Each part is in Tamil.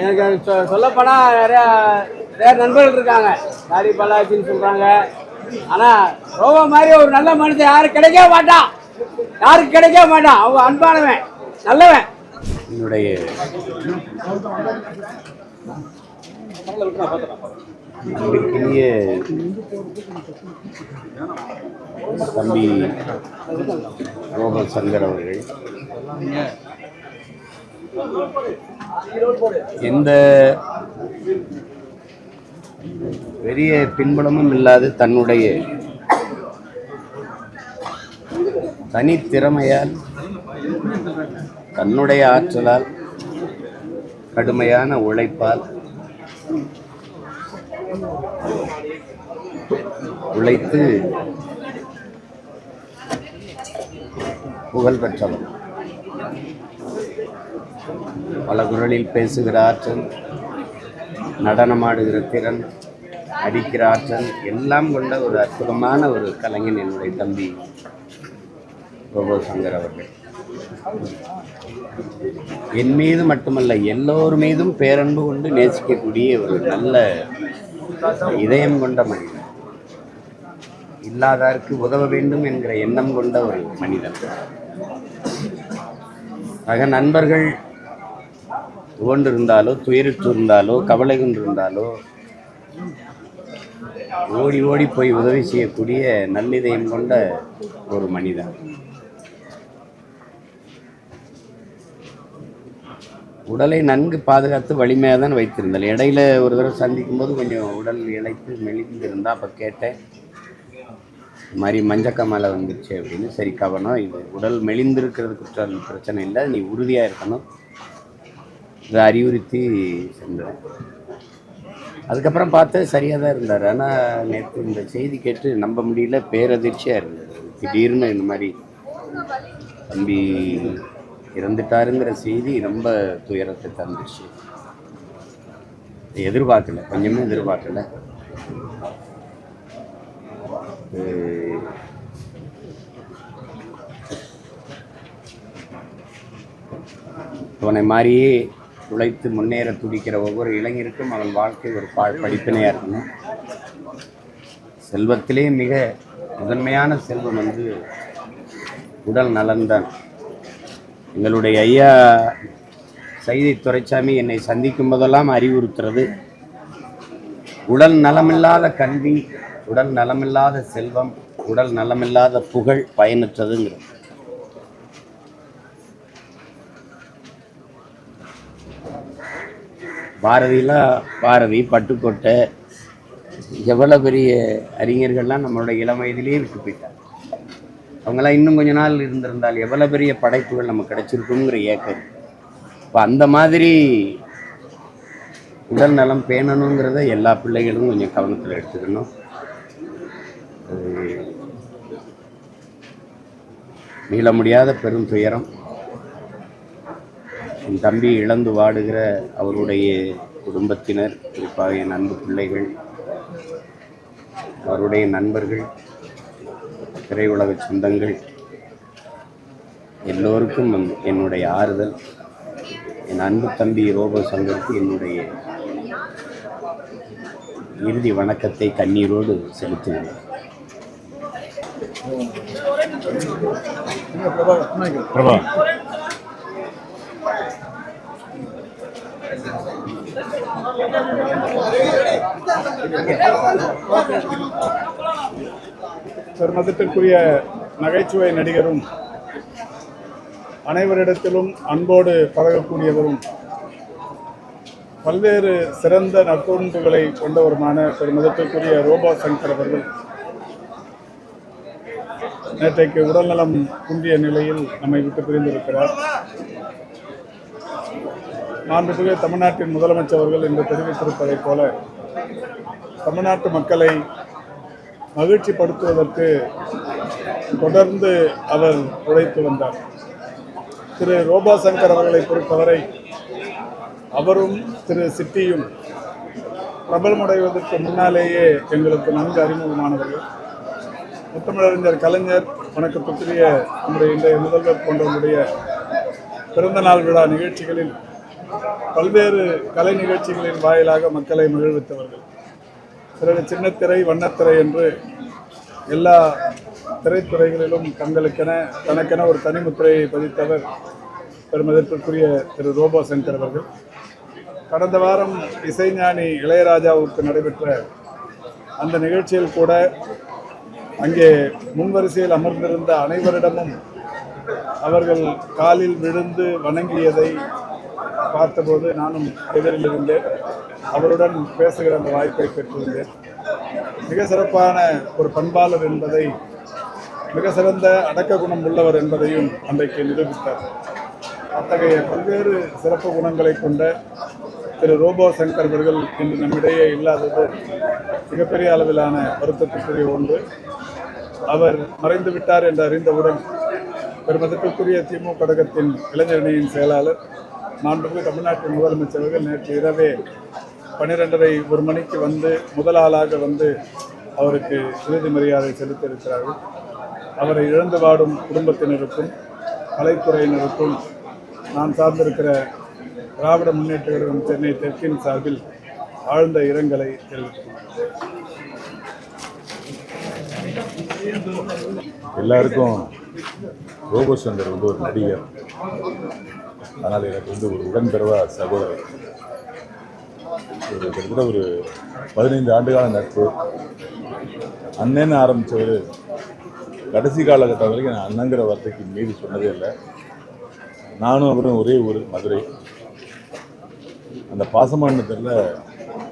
எனக்கு சொ- சொல்லப்போனால் நிறையா நிறைய நண்பர்கள் இருக்காங்க. சாரி பாலாஜின்னு சொல்கிறாங்க ஆனால் ரோபோ மாதிரி ஒரு நல்ல மனுஷன் யாரும் கிடைக்கவே மாட்டான். யாருக்கு கிடைக்கவே மாட்டான். அவங்க அன்பானவன் நல்லவன். என்னுடைய அன்பிற்குரிய தம்பி ரோபல் சங்கர் அவர்கள். எந்த பெரிய பின்புலமும் இல்லாத தன்னுடைய தனித்திறமையால் தன்னுடைய ஆற்றலால் கடுமையான உழைப்பால் உழைத்து புகழ் பெற்றவர். பல குரலில் பேசுகிற ஆற்றல் நடனமாடுகிற திறன் அடிக்கிற ஆற்றல் எல்லாம் கொண்ட ஒரு அற்புதமான ஒரு கலைஞன் என்னுடைய தம்பி ரோபோ சங்கர் அவர்கள். என் மீது மட்டுமல்ல எல்லோர் மீதும் பேரன்பு கொண்டு நேசிக்கக்கூடிய ஒரு நல்ல இதயம் கொண்ட மனிதன். இல்லாதாருக்கு உதவ வேண்டும் என்கிற எண்ணம் கொண்ட ஒரு மனிதன். ஆக நண்பர்கள் துவண்டிருந்தாலோ துயரிட்டு இருந்தாலோ கவலை கொண்டிருந்தாலோ ஓடி ஓடி போய் உதவி செய்யக்கூடிய நல்லிதயம் கொண்ட ஒரு மனிதன். உடலை நன்கு பாதுகாத்து வலிமையாக தான் வைத்திருந்தாள். இடையில ஒரு தடவை சந்திக்கும் போது கொஞ்சம் உடல் இழைத்து மெலிந்திருந்தா அப்போ கேட்டேன் இது மாதிரி மஞ்சக்கமலை வந்துருச்சு அப்படின்னு. சரி கவனம் இது உடல் மெலிந்திருக்கிறது குற்றம் பிரச்சனை இல்லை நீ உறுதியாக இருக்கணும். இதை அறிவுறுத்தி சென்றேன் அதுக்கப்புறம் பார்த்து சரியாக தான் இருந்தார். ஆனால் நேற்று இந்த செய்தி கேட்டு நம்ப முடியல பேரதிர்ச்சியாக இருந்தது. திடீர்னு இந்த மாதிரி தம்பி இறந்துட்டாருங்கிற செய்தி ரொம்ப துயரத்தை தந்துச்சு. எதிர்பார்க்கல கொஞ்சமே எதிர்பார்க்கல. உன்னை மாதிரியே உழைத்து முன்னேற துடிக்கிற ஒவ்வொரு இளைஞருக்கும் அவன் வாழ்க்கை ஒரு பா படிப்பினையாக இருக்கணும். செல்வத்திலே மிக முதன்மையான செல்வம் வந்து உடல் நலன்தான் எங்களுடைய ஐயா சைதை துரைசாமி என்னை சந்திக்கும் போதெல்லாம் அறிவுறுத்துறது. உடல் நலமில்லாத கல்வி உடல் நலமில்லாத செல்வம் உடல் நலமில்லாத புகழ் பயனற்றதுங்கிறது. பாரதியெலாம் பாரதி பட்டுக்கோட்டை எவ்வளோ பெரிய அறிஞர்கள்லாம் நம்மளோட இளம் வயதிலேயே விட்டு போயிட்டாங்க. அவங்களாம் இன்னும் கொஞ்ச நாள் இருந்திருந்தால் எவ்வளோ பெரிய படைப்புகள் நமக்கு கிடைச்சிருக்குங்கிற ஏக்கம் இப்போ அந்த மாதிரி உடல் நலம் பேணணுங்கிறத எல்லா பிள்ளைகளும் கொஞ்சம் கவனத்தில் எடுத்துக்கணும். நீள மீள முடியாத பெரும் துயரம். என் தம்பி இழந்து வாடுகிற அவருடைய குடும்பத்தினர் குறிப்பாக என் அன்பு பிள்ளைகள் அவருடைய நண்பர்கள் திரையுலக சொந்தங்கள் எல்லோருக்கும் என்னுடைய ஆறுதல். என் அன்பு தம்பி ரோபோ சங்கருக்கு என்னுடைய இறுதி வணக்கத்தை கண்ணீரோடு செலுத்துகிறேன். பிரபா. பெருமதத்திற்குரிய நகைச்சுவை நடிகரும் அனைவரிடத்திலும் அன்போடு பழகக்கூடியவரும் பல்வேறு சிறந்த நற்பண்புகளை கொண்டவருமான பெருமதத்திற்குரிய ரோபா சங்கர் அவர்கள் நேற்றைக்கு உடல்நலம் குன்றிய நிலையில் நம்மை விட்டு பிரிந்திருக்கிறார். மாண்புமிகு தமிழ்நாட்டின் முதலமைச்சர் அவர்கள் இன்று தெரிவித்திருப்பதைப் போல தமிழ்நாட்டு மக்களை மகிழ்ச்சிப்படுத்துவதற்கு தொடர்ந்து அவர் உழைத்து வந்தார். திரு ரோபா சங்கர் அவர்களை பொறுத்தவரை அவரும் திரு சிட்டியும் பிரபலமடைவதற்கு முன்னாலேயே எங்களுக்கு நன்கு அறிமுகமானவர்கள். முத்தமிழறிஞர் கலைஞர் வணக்கத்துக்குரிய நம்முடைய இன்றைய முதல்வர் போன்றவருடைய பிறந்தநாள் விழா நிகழ்ச்சிகளில் பல்வேறு கலை நிகழ்ச்சிகளின் வாயிலாக மக்களை மகிழ்வித்தவர்கள். பிறகு சின்னத்திரை வண்ணத்திரை என்று எல்லா திரைத்துறைகளிலும் தங்களுக்கென தனக்கென ஒரு தனிமுத்திரையை பதித்தவர் பெருமதிப்பிற்குரிய திரு. ரோபோ சங்கர் அவர்கள். கடந்த வாரம் இசைஞானி இளையராஜாவுக்கு நடைபெற்ற அந்த நிகழ்ச்சியில் கூட அங்கே முன்வரிசையில் அமர்ந்திருந்த அனைவரிடமும் அவர்கள் காலில் விழுந்து வணங்கியதை பார்த்தபோது நானும் எதிரில் இருந்தேன் அவருடன் பேசுகிற அந்த வாய்ப்பை பெற்றிருந்தேன் மிக சிறப்பான ஒரு பண்பாளர் என்பதை மிக சிறந்த அடக்க குணம் உள்ளவர் என்பதையும் அன்றைக்கு நிரூபித்தார். அத்தகைய பல்வேறு சிறப்பு குணங்களை கொண்ட திரு ரோபோ சங்கர் அவர்கள் இன்று நம்மிடையே இல்லாதது மிகப்பெரிய அளவிலான வருத்தத்துக்குரிய ஒன்று. அவர் மறைந்து விட்டார் என்று அறிந்தவுடன் பெருமதிப்புக்குரிய திமுக கழகத்தின் இளைஞரணியின் செயலாளர் மாண்புமிகு தமிழ்நாட்டின் முதலமைச்சர் அவர்கள் நேற்று இரவே பன்னிரெண்டரை ஒரு மணிக்கு வந்து முதல் ஆளாக வந்து அவருக்கு இறுதி மரியாதை செலுத்தியிருக்கிறார்கள். அவரை இழந்து வாடும் குடும்பத்தினருக்கும் கலைத்துறையினருக்கும் நான் சார்ந்திருக்கிற திராவிட முன்னேற்ற கழகம் சென்னை தெற்கின் சார்பில் ஆழ்ந்த இரங்கலை தெரிவித்துள்ளேன் எல்லாருக்கும் ரோபோ சங்கர் வந்து ஒரு நடிகர். ஆனால் எனக்கு வந்து ஒரு உடன்பிறவ சகோதரர். ஒரு கிட்டத்தட்ட ஒரு பதினைந்து ஆண்டுகால நட்பு. அண்ணன்னு ஆரம்பித்தவர் கடைசி காலகட்டம் வரைக்கும் நான் அண்ணங்கிற வார்த்தைக்கு மீறி சொன்னதே இல்லை. நானும் அவரும் ஒரே ஊர் மதுரை. அந்த பாசமானத்தில்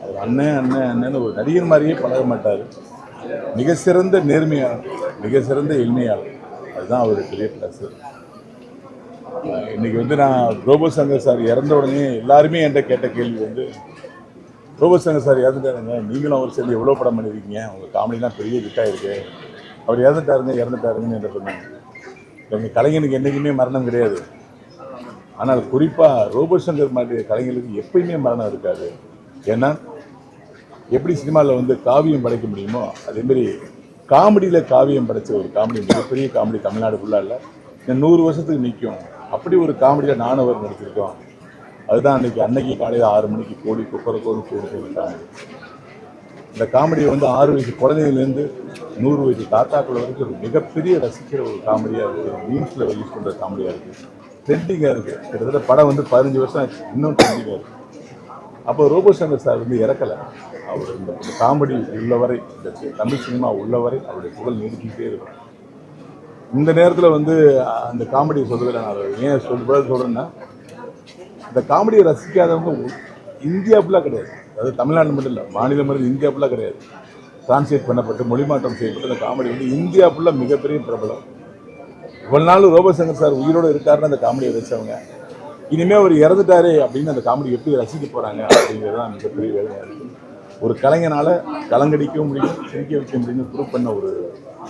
அவர் அண்ணன் அண்ணன் அண்ணன்னு ஒரு நடிகர் மாதிரியே பழக மாட்டார். மிக சிறந்த நேர்மையாளர் மிக சிறந்த எளிமையாளர். அதுதான் அவர் பெரிய ப்ளஸ் இன்னைக்கு வந்து நான் ரோபோ சங்கர் சார் இறந்த உடனே எல்லாருமே என்கிட்ட கேட்ட கேள்வி வந்து ரோபோ சங்கர் சார் இறந்துட்டாருங்க. நீங்களும் அவர் சேர்ந்து எவ்வளோ படம் பண்ணியிருக்கீங்க உங்கள் காமெடிலாம் பெரிய ஹிட்டாக இருக்கு அவர் இறந்துட்டாருங்க இறந்துட்டாருங்கன்னு என்ன சொன்னாங்க. எங்கள் கலைஞனுக்கு என்றைக்குமே மரணம் கிடையாது. ஆனால் குறிப்பாக ரோபோ சங்கர் மாதிரி கலைஞர்களுக்கு எப்பயுமே மரணம் இருக்காது. ஏன்னா எப்படி சினிமாவில் வந்து காவியம் படைக்க முடியுமோ அதேமாரி காமெடியில் காவியம் படைச்ச ஒரு காமெடி மிகப்பெரிய காமெடி தமிழ்நாடு ஃபுல்லாக இல்லை. நூறு வருஷத்துக்கு நிற்கும் அப்படி ஒரு காமெடியில் நானும் அவர் நடிச்சிருக்கோம் அதுதான் அன்னைக்கு அன்னைக்கு காலையில் ஆறு மணிக்கு கோடி குக்கரக்கோடு கூடுது இந்த காமெடியை வந்து ஆறு வயசு குழந்தைங்கலேருந்து நூறு வயசு தாத்தாக்கள் வரைக்கும் ஒரு மிகப்பெரிய ரசிக்கிற ஒரு காமெடியாக இருக்குது மீன்ஸில் யூஸ் பண்ணுற காமெடியாக இருக்குது ட்ரெண்டிங்காக இருக்குது கிட்டத்தட்ட படம் வந்து பதினஞ்சு வருஷம் ஆச்சு. இன்னும் ட்ரெண்டிங்காக இருக்குது அப்போ ரோபோ சங்கர் சார் வந்து இறக்கலை. அவர் இந்த காமெடி உள்ளவரை இந்த தமிழ் சினிமா உள்ளவரை அவருடைய புகழ் நீடிக்கிட்டே இருக்கும். இந்த நேரத்தில் வந்து அந்த காமெடி சொல்றதுல நான் ஏன் சொல்ல சொல்கிறேன்னா இந்த காமெடியை ரசிக்காதவங்க இந்தியா ஃபுல்லாக கிடையாது. அதாவது தமிழ்நாடு மட்டும் இல்லை மாநிலம் மட்டும் இந்தியா ஃபுல்லாக கிடையாது. டிரான்ஸ்லேட் பண்ணப்பட்டு மொழி மாற்றம் செய்யப்பட்டு அந்த காமெடி வந்து இந்தியா ஃபுல்லாக மிகப்பெரிய பிரபலம். இவ்வளவு நாள் ரோபசங்கர் சார் உயிரோடு இருக்காருன்னு அந்த காமெடியை ரசித்தவங்க இனிமேல் அவர் இறந்துட்டாரே அப்படின்னு அந்த காமெடி எப்படி ரசிக்க போகிறாங்க அப்படிங்கிறது தான் மிகப்பெரிய வேலையாக இருக்குது ஒரு கலைஞனால கலங்கடிக்கவும் முடியும் சிரிக்க வைக்க முடியும்னு ப்ரூவ் பண்ண ஒரு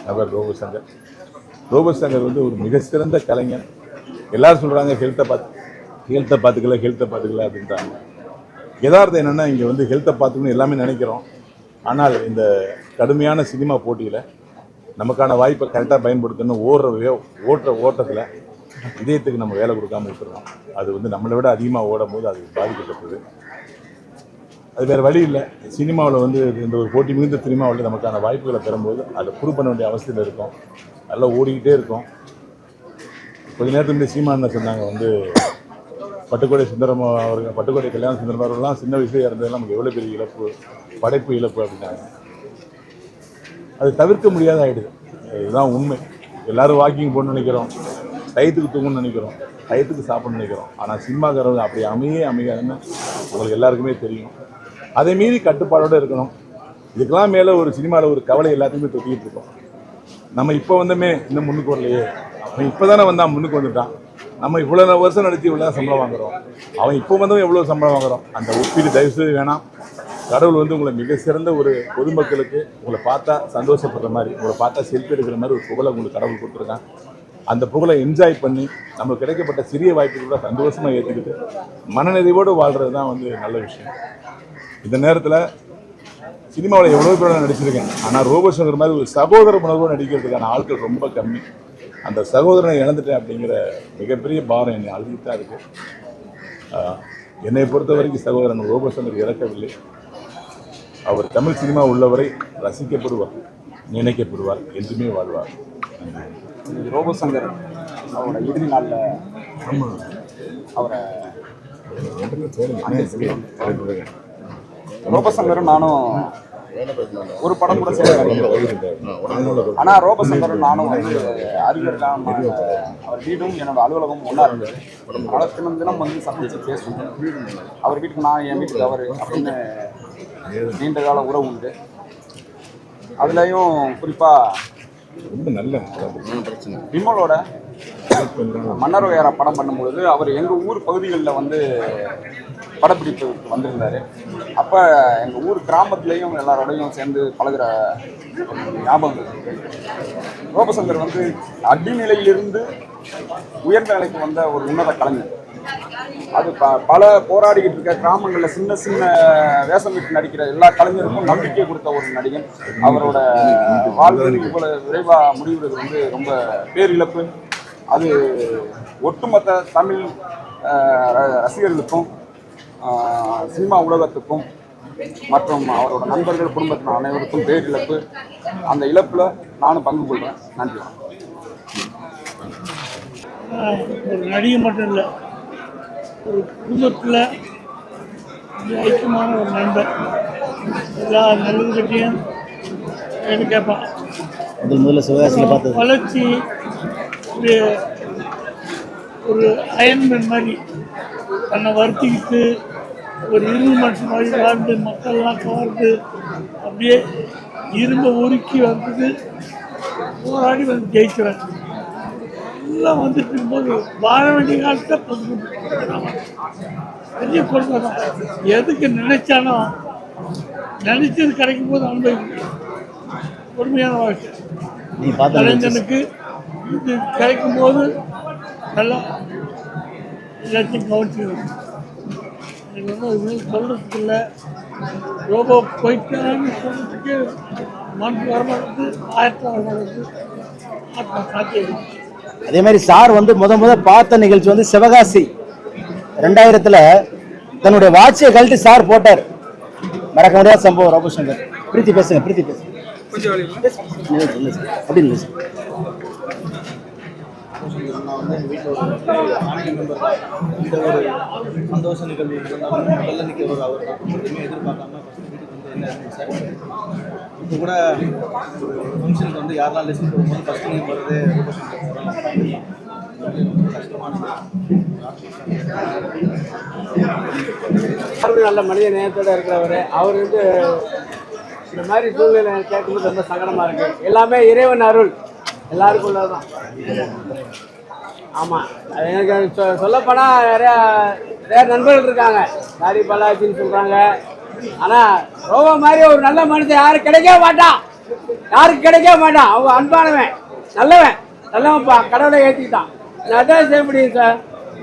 நபர் ரோபசங்கர் சங்கர் சங்கர் வந்து ஒரு மிக சிறந்த கலைஞர். எல்லாரும் சொல்கிறாங்க ஹெல்த்தை பார்த்து ஹெல்த்தை பார்த்துக்கல ஹெல்த்தை பார்த்துக்கல அப்படின்றாங்க. யதார்த்தம் என்னென்னா இங்கே வந்து ஹெல்த்தை பார்த்துக்கணும் எல்லாமே நினைக்கிறோம். ஆனால் இந்த கடுமையான சினிமா போட்டியில் நமக்கான வாய்ப்பை கரெக்டாக பயன்படுத்தணும் ஓடுற வே- ஓட்டுற ஓட்டத்தில் இதயத்துக்கு நம்ம வேலை கொடுக்காம இருக்கிறோம். அது வந்து நம்மளை விட அதிகமாக ஓடும் போது அது பாதிக்கப்பட்டது. அது வேறு வழி இல்லை. சினிமாவில் வந்து இந்த ஒரு போட்டி மிகுந்த சினிமாவில் நமக்கான வாய்ப்புகளை பெறும்போது அதை ப்ரூவ் பண்ண வேண்டிய அவசியத்தில் இருக்கும். நல்லா ஓடிக்கிட்டே இருக்கும். கொஞ்ச நேரத்துக்கு முன்னாடி சீமான் சொன்னாங்க வந்து பட்டுக்கோடை சுந்தரம் அவர்கள் பட்டுக்கோடை கல்யாண சுந்தரம் அவர்கள்லாம் சின்ன வயசுல இறந்ததெல்லாம் நமக்கு எவ்வளோ பெரிய இழப்பு படைப்பு இழப்பு அப்படின்னாங்க. அது தவிர்க்க முடியாத ஆகிடுது இதுதான் உண்மை. எல்லாரும் வாக்கிங் போகணும்னு நினைக்கிறோம். டயத்துக்கு தூங்கணும்னு நினைக்கிறோம். டயத்துக்கு சாப்பிடணும்னு நினைக்கிறோம். ஆனால் சினிமாக்காரங்க அப்படி அமையே அமையாதுன்னு உங்களுக்கு எல்லாருக்குமே தெரியும். அதை மீறி கட்டுப்பாடோடு இருக்கணும். இதுக்கெல்லாம் மேலே ஒரு சினிமாவில் ஒரு கவலை எல்லாத்தையுமே தொட்டிக்கிட்டு இருக்கோம். நம்ம இப்போ வந்தோமே இன்னும் முன்னுக்கு வரலையே. அவன் இப்போ தானே வந்தான் முன்னுக்கு வந்துட்டான். நம்ம இவ்வளோ வருஷம் நடத்தி இவ்வளோ சம்பளம் வாங்குறோம். அவன் இப்போ வந்தவன் எவ்வளோ சம்பளம் வாங்குறோம் அந்த ஒப்பீடு தயவு செய்து வேணாம். கடவுள் வந்து உங்களை மிக சிறந்த ஒரு பொதுமக்களுக்கு உங்களை பார்த்தா சந்தோஷப்படுற மாதிரி உங்களை பார்த்தா செல்ஃபி எடுக்கிற மாதிரி ஒரு புகழை உங்களுக்கு கடவுள் கொடுத்துருக்கான். அந்த புகழை என்ஜாய் பண்ணி நமக்கு கிடைக்கப்பட்ட சிறிய வாய்ப்புகளை சந்தோஷமாக ஏற்றுக்கிட்டு மனநிறைவோடு வாழ்கிறது தான் வந்து நல்ல விஷயம். இந்த நேரத்தில் சினிமாவில் எவ்வளோ பேர் நான் நடிச்சிருக்கேன். ஆனால் ரோபோசங்கர் மாதிரி ஒரு சகோதர உணர்வோடு நடிக்கிறதுக்கான ஆட்கள் ரொம்ப கம்மி. அந்த சகோதரனை இழந்துட்டேன் அப்படிங்கிற மிகப்பெரிய பாரம் என்னை அழுகிட்டு தான் இருக்குது என்னை பொறுத்த வரைக்கும் சகோதரன் ரோபசங்கர் இறக்கவில்லை. அவர் தமிழ் சினிமா உள்ளவரை ரசிக்கப்படுவார் நினைக்கப்படுவார் என்றுமே வாழ்வார். ரோபோசங்கர் அவரோட இறுதி நாளில் அவரை ரோபசங்கரும் நானும் ஒரு படம் கூட சேர்ந்து ஆனா ரோபசங்கரும் நானும் வந்து அறிஞர்லாம் அவர் வீடும் என்னோட அலுவலகம் ஒன்றா இருந்தது. அதனால தினம் தினம் வந்து சந்திச்சு பேசுவோம். அவர் வீட்டுக்கு நான் என் வீட்டுக்கு அவர் அப்படின்னு நீண்ட கால உறவு உண்டு. அதுலேயும் குறிப்பாக ரொம்ப நல்ல விமலோட மன்னர் வேற படம் பண்ணும்பொழுது அவர் எங்கள் ஊர் பகுதிகளில் வந்து படப்பிடிப்புக்கு வந்திருந்தார். அப்போ எங்கள் ஊர் கிராமத்துலேயும் எல்லாரோடையும் சேர்ந்து பழகுற ஒரு ஞாபகம் இருக்கு. ரோபசங்கர் வந்து அடிநிலையிலிருந்து உயர்ந்த நிலைக்கு வந்த ஒரு உன்னத கலைஞர். அது ப பல போராடிக்கிட்டு இருக்க கிராமங்களில் சின்ன சின்ன வேஷம் விட்டு நடிக்கிற எல்லா கலைஞருக்கும் நம்பிக்கை கொடுத்த ஒரு நடிகன். அவரோட வாழ்வு இவ்வளவு விரைவாக முடிவுறது வந்து ரொம்ப பேரிழப்பு. அது ஒட்டுமொத்த தமிழ் ர- ரசிகர்களுக்கும் சினிமா உலகத்துக்கும் மற்றும் அவரோட நண்பர்கள் குடும்பத்தின் அனைவருக்கும் பேரிழப்பு. அந்த இழப்பில் நானும் பங்கு கொள்கிறேன் நன்றி. ஒரு நடிகை மட்டும் இல்லை. ஒரு குடும்பத்தில் ஐக்கியமான ஒரு நண்பர். எல்லா நல்லது எனக்கு கேட்பான் முதல் முதல்ல சிவகாசியில் பார்த்தது. வளர்ச்சி ஒரு ஒரு அயன்மேன் மாதிரி. தன்னை வருத்திக்கிட்டு ஒரு இரும்பு மனுஷன் மாதிரி வாழ்ந்து மக்கள்லாம் கவர்ந்து அப்படியே இரும்பை உருக்கி வந்தது. போராடி வந்து ஜெயிக்கிறேன் எல்லாம் வந்துட்டு இருக்கும்போது வாழ வேண்டிய காலத்தில் பெரிய கொடுமை எதுக்கு நினைச்சானோ நினைச்சது கிடைக்கும் போது அனுபவிக்கணும். கொடுமையான வாழ்க்கை. நீ கலைஞனுக்கு இது கிடைக்கும் போது நல்லா எல்லாத்தையும் கவனிச்சுக்கணும். எனக்கு வந்து அது சொல்கிறதுக்கு இல்லை. ரோபோ போயிட்டான்னு சொல்கிறதுக்கு மனசு வரமாட்டது ஆயிரத்தி வரமாட்டது ஆத்மா சாத்தியம் அதே மாதிரி சார் வந்து முத முத பார்த்த நிகழ்ச்சி வந்து சிவகாசி. ரெண்டாயிரத்துல தன்னுடைய வாட்சியை கழட்டி சார் போட்டார். மறக்க முடியாத சம்பவம் ரபுசங்கர் பிரீத்தி பேசுங்க பிரீத்தி பேசுங்க. இல்லை, இல்லை சார். அப்படி இல்லை சார். இந்த ஒரு சந்தோஷ நிகழ்வு. இருந்தாலும் முதல்ல நிற்கிறவர் அவர் தான். எதுவுமே எதிர்பார்க்காம ஃபஸ்ட் வீட்டுக்கு வந்து என்ன இருந்து இப்போ கூட ஃபங்க்ஷனுக்கு வந்து யாரெல்லாம் லிஸ்ட் போகும்போது ஃபஸ்ட் நீங்கள் போகிறது ரொம்ப கஷ்டமானது நல்ல மனித நேயத்தோட இருக்கிறவர். அவர் வந்து இந்த மாதிரி சூழ்நிலை கேட்கும்போது ரொம்ப சங்கடமாக இருக்கு. எல்லாமே இறைவன் அருள். எல்லாருக்கும் உள்ளதுதான். ஆமாம் எனக்கு சொ- சொல்லப்போனால் நிறையா நிறையா நண்பர்கள் இருக்காங்க. தாரி பாலாஜின்னு சொல்கிறாங்க ஆனா ரோபோ மாதிரி ஒரு நல்ல மனுஷன் யாரும் கிடைக்கவே மாட்டான். யாருக்கு கிடைக்கவே மாட்டான். அவங்க அன்பானவன் நல்லவன். நல்லவன்ப்பா கடவுளை ஏற்றிக்கிட்டான் அதான் செய்ய முடியும் சார்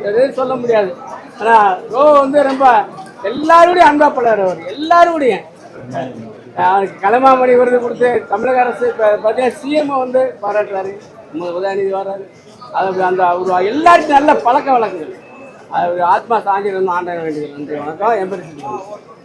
எதுவும் சொல்ல முடியாது. ஆனா ரோபோ வந்து ரொம்ப எல்லாரோடையும் அன்பா பழகிறார் அவர். எல்லாரோடையும். அவருக்கு கலைமாமணி விருது கொடுத்து தமிழக அரசு இப்போ பார்த்தீங்கன்னா சிஎம்ஐ வந்து பாராட்டுறாரு. நம்ம உதயநிதி வர்றாரு. அது அந்த அவர் எல்லாருக்கும் நல்ல பழக்க வழக்கங்கள். அது ஆத்மா சாஞ்சிருந்து ஆண்டாக வேண்டியது. நன்றி வணக்கம். எம்பரிசி